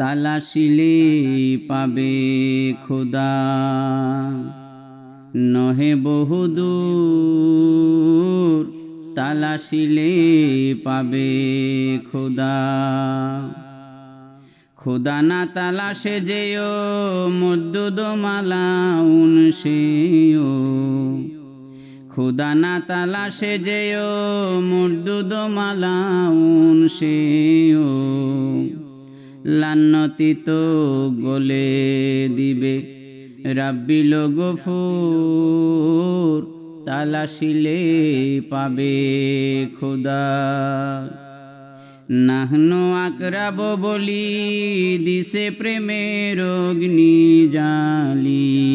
তালাশিলে পাবে খোদা। নহে বহুদূর তালাশিলে পাবে খোদা। খোদা না তালাশে যেও মদ্দুদ মালাউন সেও। খোদা না তালাশে যেও মর্দুদ মালাউন সেও। লান্নতি তো গলে দিবে। রাব্বিল গফুর, তালাশিলে পাবে খোদা। নাহনো আকরাব বলি, দিছে প্রেমের অগ্নি জালি।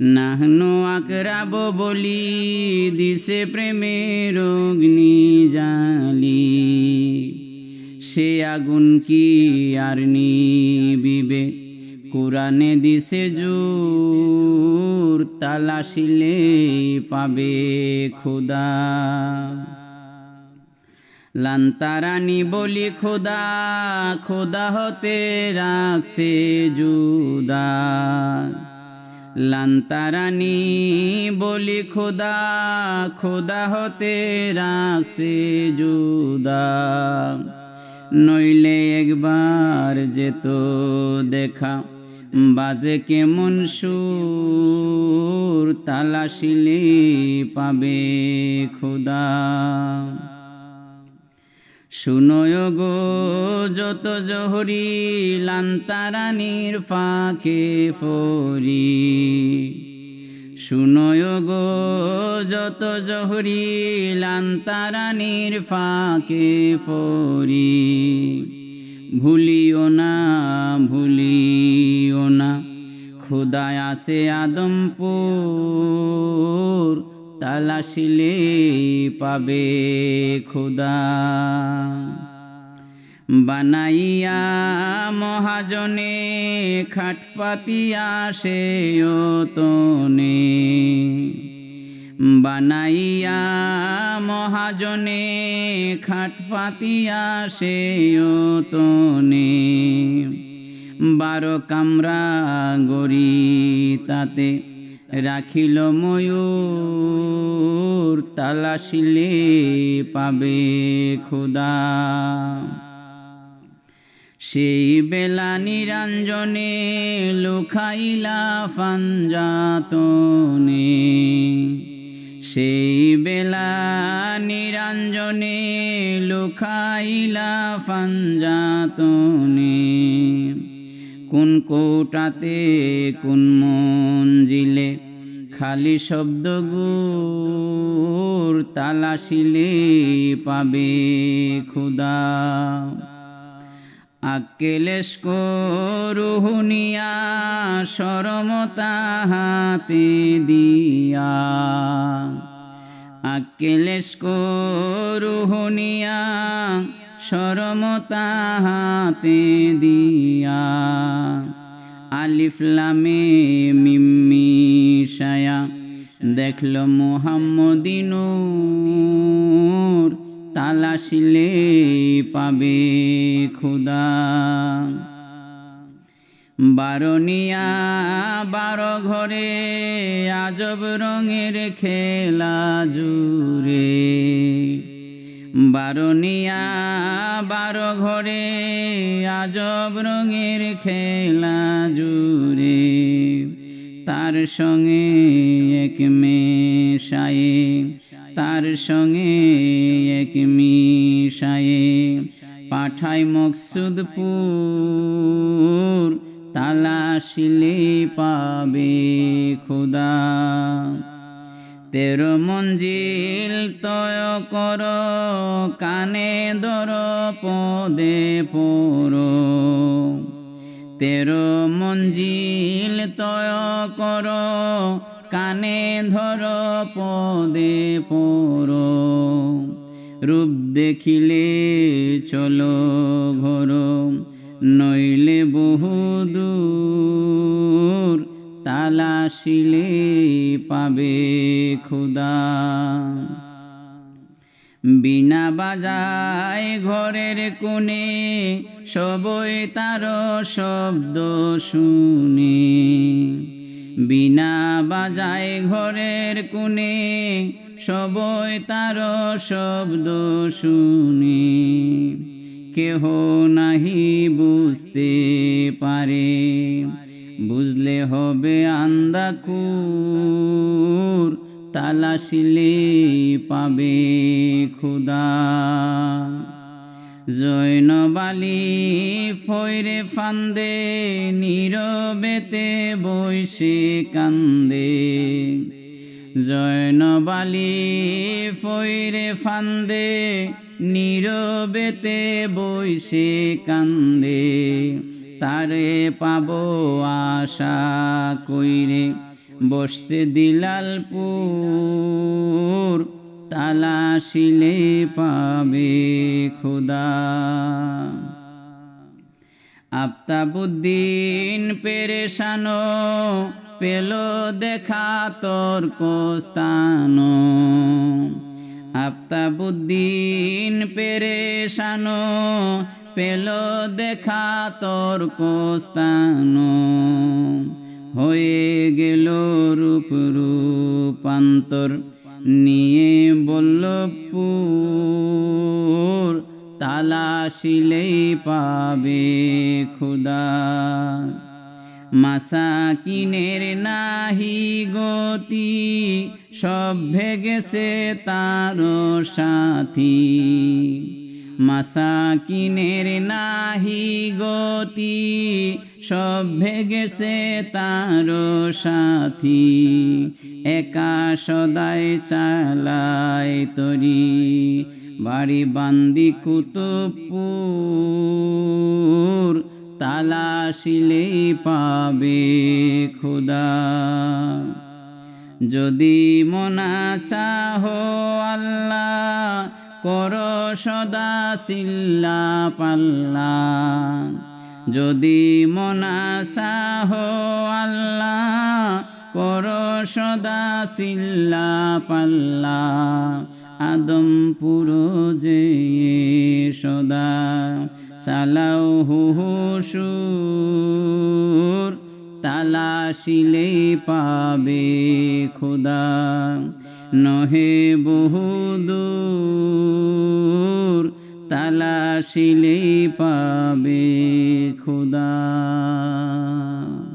নাহনো আকরাব বলি, দিছে প্রেমের অগ্নি জালি। সে আগুন কি আর নিবিবে? কোরআনে দিছে জোর, তালাশিলে পাবে খোদা। লান্তারানি বলি খোদা খোদা হতে রাখছে জুদা। লান্তারানি বলি খোদা খোদা হতে রাখছে জুদা। নইলে একবার যেত দেখা। বাজে কেমন সুর, তালাশিলে পাবে খোদা। শুনয় গো, যত জহরি লান্তারানির ফাঁকে ফরি। শুনয় গো, যত জহরি লান্তারানির ফাঁকে ফরি। ভুলিও না ভুলিও না, খোদায় আসে আদমপুর তালাশিলে পাবে খোদা। বানাইয়া মহাজনে খাটপাতিয়া সে তনে বানাইয়া মহাজনে খাটপাতিয়া সে তনে বারো কামরা গড়ি তাতে রাখিল ময়ূর, তালাশিলে পাবে খোদা। সেই বেলা নিরঞ্জনে লুখাইলা ফাঞ্জাতনে সেই বেলা নিরঞ্জনে লুখাইলা ফাঞ্জাতনে কোন কৌটাতে কোন মঞ্জিলে খালি শব্দ গুর তালাশিলে পাবে খুদা। আকেলেশ করুহুনিয়া সরমতা হাতে দিয়া। আকেলেশ করুহুনিয়া সরমতা হাতে দিয়া। আলিফলামে মিম্মি সায়া দেখল মোহাম্মদিনুর তালাশিলে পাবে খুদা। বারনিয়া বারো ঘরে আজব রঙের খেলা জুড়ে। বারনিয়া বারো ঘরে আজব রঙের খেলা জুড়ে। তার সঙ্গে এক মেশায়ে, তার সঙ্গে এক মিশায়ে পাঠায় মকসুদপুর তালাশিলে পাবে খোদা। তেরো মঞ্জিল তয় কর, কানে দর পদে পর। তেরো মঞ্জিল তয় কর, কানে ধর পদে পর। রূপ দেখিলে চলো ঘর, নইলে বহুদূর তালাশিলে পাবে খুদা বিনা বাজায় ঘরের কোণে সবই তার শব্দ শুনে। বিনা বাজায় ঘরের কোণে সবই তার শব্দ শুনে। কেহ নাহি বুঝতে পারে, বুঝলে হবে আন্দাকুর, তালাশিলে পাবে খুদা। জৈনবালি ফৈরে ফান্দে, নীরবেতে বৈশে কান্দে। জৈনবালি ফৈরে ফান্দে, নীরবেতে বৈশে কান্দে। তারে পাব আশা কইরে, বসছে দিলালপুর তালাশিলে পাবে খোদা। আফতাবুদ্দিন পেরেশানো পেল দেখা তোর কোস্তানো আফতাবুদ্দিন পেরেশানো পেল দেখা তোর কোস্তানো হয়ে গেল রূপ রূপান্তর। নিয়ে বল্লভপুর তালাশিলেই পাবে খুদা। মাসাকিনের নাহি গতি সব ভেগেছে তার সাথী। মাসাকিনের নাহি গতি, সব ভেগেছে তার সাথী। একা সদাই চালায় তরি, বাড়ি বান্দি কুতুবপুর, তালাশিলে পাবে খোদা। যদি মনা চাহ আল্লাহ কর সদা সিল্লা পাল্লা। যদি মনা চাহ আল্লাহ, কর সদা সিল্লা পাল্লা। আদম পুরো যে সদা, চালাও হুহুসুর তালাশিলে পাবে খোদা। নহে বহুদূর তালাশিলে পাবে খোদা।